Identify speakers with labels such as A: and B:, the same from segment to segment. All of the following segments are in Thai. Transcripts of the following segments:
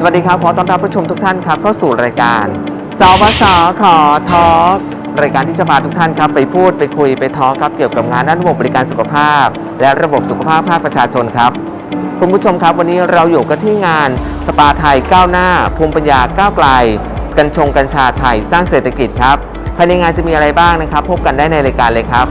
A: สวัสดีครับ ขอต้อนรับผู้ชมทุกท่านครับเข้าสู่รายการสวสขอทอล์กรายการที่จะพาทุกท่านครับไปพูดไปคุยไปทอล์กครับเกี่ยวกับงานด้านระบบบริการสุขภาพ และระบบสุขภาพภาคประชาชนครับคุณผู้ชมครับวันนี้เราอยู่กันที่งานสปาไทยก้าวหน้า ภูมิปัญญาก้าวไกล กัญชงกัญชาไทยสร้างเศรษฐกิจครับภายในงานจะมีอะไรบ้างนะครับ พบกันได้ในรายการเลยครับ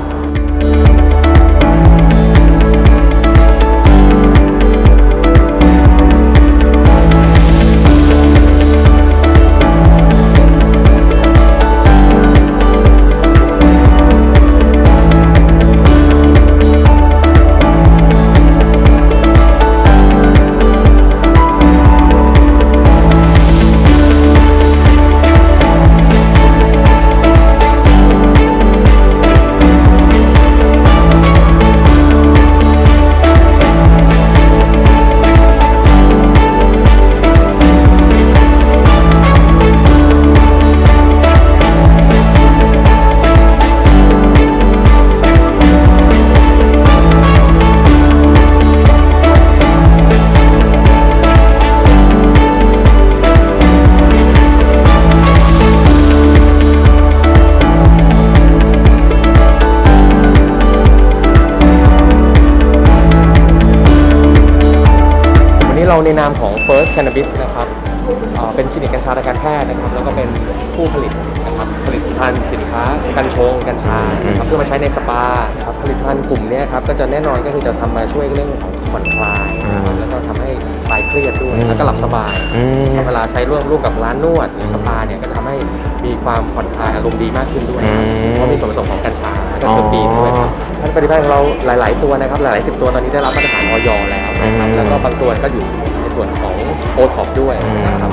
B: เราในนามของ First Cannabis นะครับเอ่อเป็นคลินิกกัญชาทางการแพทย์นะครับ แล้วก็เป็นผู้ผลิตนะครับผลิตภัณฑ์สินค้ากัญชงกัญชานะครับเพื่อมาใช้ในสปานะครับผลิตภัณฑ์กลุ่มเนี้ยครับก็จะแน่นอนก็คือจะทำมาช่วยเรื่องของผ่อนคลายนะครับแล้วก็ทำให้คลายเครียดด้วย
A: อืม
B: แล้วก็หลับสบาย
A: อืม
B: เวลาใช้ร่วมร่วมกับร้านนวดหรือสปาเนี่ยก็จะทำให้มีความผ่อนคลายอารมณ์ดีมากขึ้นด้วยครับ
A: อืม
B: เพราะมีส่วนผสมของกัญชาแล้ว ก็เทอร์ปีนด้วยครับท่านผลิตภัณฑ์ของเราหลาย ๆ ตัวนะครับหลายๆสิบตัวตอนนี้ได้รับมาตรฐานออยแล้วนะครับ
A: อืม
B: แล้วก็บางตัวก็อยู่ใน ส่วนของโอท็อปด้วยนะครับ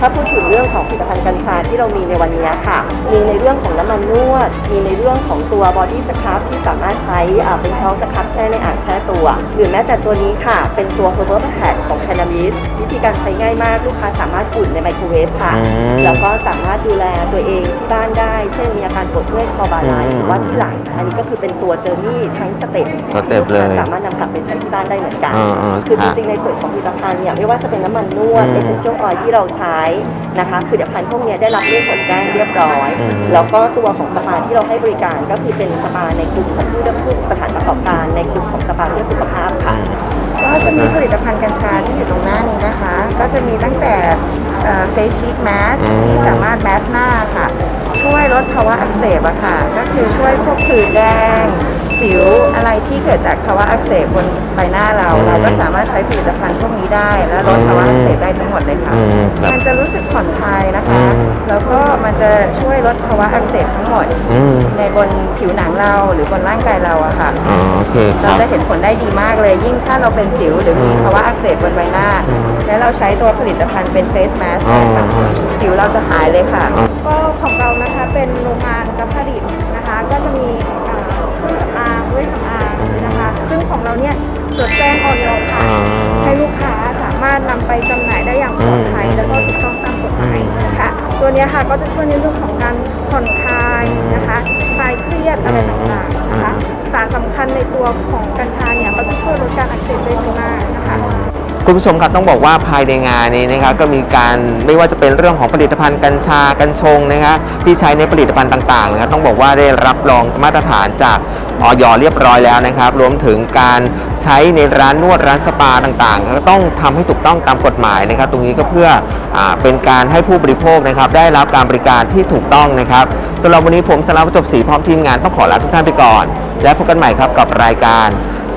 C: ถ้าพูดถึงเรื่องของผลิตภัณฑ์กัญชาที่เรามีในวันนี้ค่ะ มีในเรื่องของน้ำมันนวด มีในเรื่องของตัวบอดี้สครับที่สามารถใช้อ่าเป็นท้องสครับแช่ในอ่างแช่ตัว หรือแม้แต่ตัวนี้ค่ะ เป็นตัวโฮเ r อร์แพดของแคนาบิสวิธีการใช้ง่ายมากลูกค้าสามารถอุ่นในไมโครเวฟค่ะ
A: อืม
C: แล้วก็สามารถดูแลตัวเองที่บ้านได้ เช่นมีอาการปวดเมื่อยคอบาไหล
A: อืม
C: หรือว่าที่หลัง อันนี้ก็คือเป็นตัวเจอร์นี่ทั้งสเต็ป
A: สเต็ปเลย
C: สามารถนำกลับไปใช้ที่บ้านได้เหมือนกัน
A: อ่าๆ
C: คือจ
A: ค่ะ
C: ริงๆในส่วนของผลิตภัณฑ์เนี่ยไม่ว่าจะเป็นน้ำมันนวด
A: อืม
C: เอเซนเชียลออยที่เราใช้นะคะผลิตภัณฑ์พวกเนี้ยได้รับเรื่องผลแจ้งเรียบร้อย
A: อืม
C: แล้วก็ตัวของสปาที่เราให้บริการก็คือเป็นสปาในกลุ่มของผู้ดำผู้สถานประกอบการในกลุ่มของสปาเพื่อสุขภาพค่ะ
D: ก็จะมีผลิตภัณฑ์กัญชาที่อยู่ตรงหน้านี้นะคะ ก็จะมีตั้งแต่เฟสชีทแมส
A: อืม
D: ที่สามารถแมสหน้าค่ะ ช่วยลดภาวะอักเสบอะค่ะ ก็คือช่วยพวกผื่นแดง สิวอะไรที่เกิดจากภาวะอักเสบบนใบหน้าเรา
A: อืม
D: เราก็สามารถใช้ผลิตภัณฑ์พวกนี้ได้ และลดภาวะอักเสบได้ทั้งหมดเลยค่ะ
A: อืมครับ
D: มันจะรู้สึกผ่อนคลายนะคะ
A: อืม
D: แล้วก็มันจะช่วยลดภาวะอักเสบทั้งหมด
A: อืม
D: ในบนผิวหนังเราหรือบนร่างกายเราอะค่ะ
A: อ๋อโอเคค
D: เรา
A: รับ
D: จะเห็นผลได้ดีมากเลย ยิ่งถ้าเราเป็นสิวหรือมี
A: อืม
D: ภาวะอักเสบบนใบหน้า
A: อืม
D: แล้วเราใช้ตัวผลิตภัณฑ์เป็นเฟสแมส
A: อ๋อ
D: สิวเราจะหายเลยค่ะ
A: อ๋อ
D: ก็ของเรานะคะเป็นโรงงานกับผลิต เราเนี่ยจดแจ้งออยค่ะ
A: อ๋อ
D: ให้ลูกค้าสามารถนำไปจำหน่ายได้อย่างปลอดภัย
A: อืม
D: แล้วก็ถูกต้องตามกฎหมาย
A: อืม
D: ค่ะ ตัวเนี้ยค่ะก็จะช่วยในเรื่องของการผ่อนคลายนะคะคลายเครียดอะไรต่างๆนะคะสารสำคัญในตัวของกัญชาเนี่ยก็จะช่วยลดการอักเสบได้ดีมากนะคะ
A: คุณผู้ชมครับต้องบอกว่าภายในงานนี้นะครับก็มีการไม่ว่าจะเป็นเรื่องของผลิตภัณฑ์กัญชากัญชงนะครับที่ใช้ในผลิตภัณฑ์ต่างๆนะครับต้องบอกว่าได้รับรองมาตรฐานจากออยเรียบร้อยแล้วนะครับ รวมถึงการใช้ในร้านนวดร้านสปาต่างๆ ก็ต้องทำให้ถูกต้องตามกฎหมายนะครับ ตรงนี้ก็เพื่ออเป็นการให้ผู้บริโภคนะครับ ได้รับการบริการที่ถูกต้องนะครับสำหรับวันนี้ผมสลาประจบศรีพร้อมทีมงานต้องขอลาทุกท่านไปก่อน และพบกันใหม่ครับกับรายการ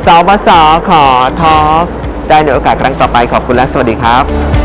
A: สบสขอทอ ได้ในโอกาสครั้งต่อไปขอบคุณและสวัสดีครับ